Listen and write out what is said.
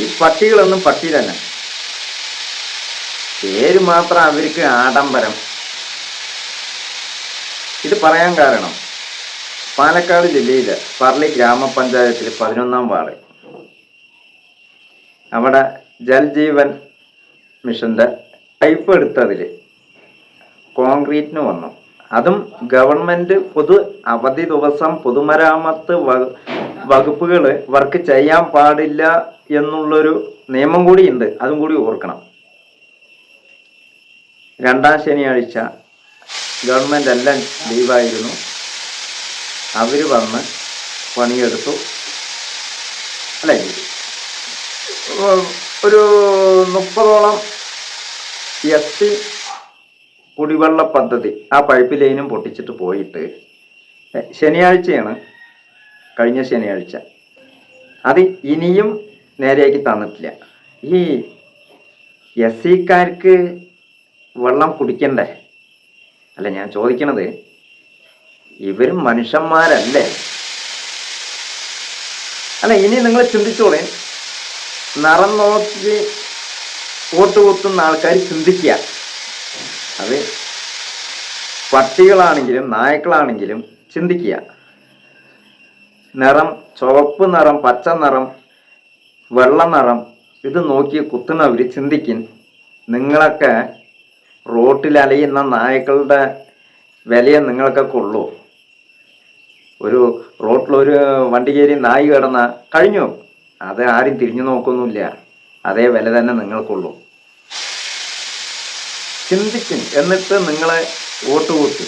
ഈ പട്ടികളൊന്നും പട്ടി തന്നെ പേര് മാത്രം അവർക്ക് ആഡംബരം. ഇത് പറയാൻ കാരണം പാലക്കാട് ജില്ലയിലെ പറളി ഗ്രാമപഞ്ചായത്തിൽ പതിനൊന്നാം വാർഡ്. അവിടെ ജൽജീവൻ മിഷന്റെ പൈപ്പ് എടുത്തതിൽ കോൺക്രീറ്റിന് വന്നു. അതും ഗവൺമെന്റ് പൊതു അവധി ദിവസം പൊതുമരാമത്ത് വകുപ്പുകൾ വർക്ക് ചെയ്യാൻ പാടില്ല എന്നുള്ളൊരു നിയമം കൂടിയുണ്ട്. അതും കൂടി ഓർക്കണം. രണ്ടാം ശനിയാഴ്ച ഗവൺമെന്റ് എല്ലാം ലീവായിരുന്നു. അവർ വന്ന് പണിയെടുത്തു. അല്ലേ? ഒരു മുപ്പതോളം എസ് സി കുടിവെള്ള പദ്ധതി ആ പൈപ്പ് ലൈനും പൊട്ടിച്ചിട്ട് പോയിട്ട് ശനിയാഴ്ചയാണ് കഴിഞ്ഞ ശനിയാഴ്ച. അത് ഇനിയും നേരെയാക്കി തന്നിട്ടില്ല. ഈ എസ് സിക്കാർക്ക് വെള്ളം കുടിക്കണ്ടേ? അല്ല ഞാൻ ചോദിക്കണത് ഇവരും മനുഷ്യന്മാരല്ലേ? അല്ല ഇനി നിങ്ങൾ ചിന്തിച്ചോളെ. നിറം നോക്കി വോട്ട് കുത്തുന്ന ആൾക്കാർ ചിന്തിക്കുക. അത് പട്ടികളാണെങ്കിലും നായ്ക്കളാണെങ്കിലും ചിന്തിക്കുക. നിറം ചുവപ്പ് നിറം പച്ച നിറം വെള്ള നിറം ഇത് നോക്കി കുത്തുന്നവർ ചിന്തിക്കും നിങ്ങളൊക്കെ റോട്ടിൽ അലയുന്ന നായ്ക്കളുടെ വിലയെ നിങ്ങൾക്കൊക്കെ ഉള്ളൂ. ഒരു റോട്ടിലൊരു വണ്ടി കയറി നായി കിടന്ന കഴിഞ്ഞു. അത് ആരും തിരിഞ്ഞു നോക്കൊന്നുമില്ല അതേ വില തന്നെ നിങ്ങൾക്കുള്ളൂ. ചിന്തിക്കും. എന്നിട്ട് നിങ്ങളെ വോട്ട് കൂട്ടി.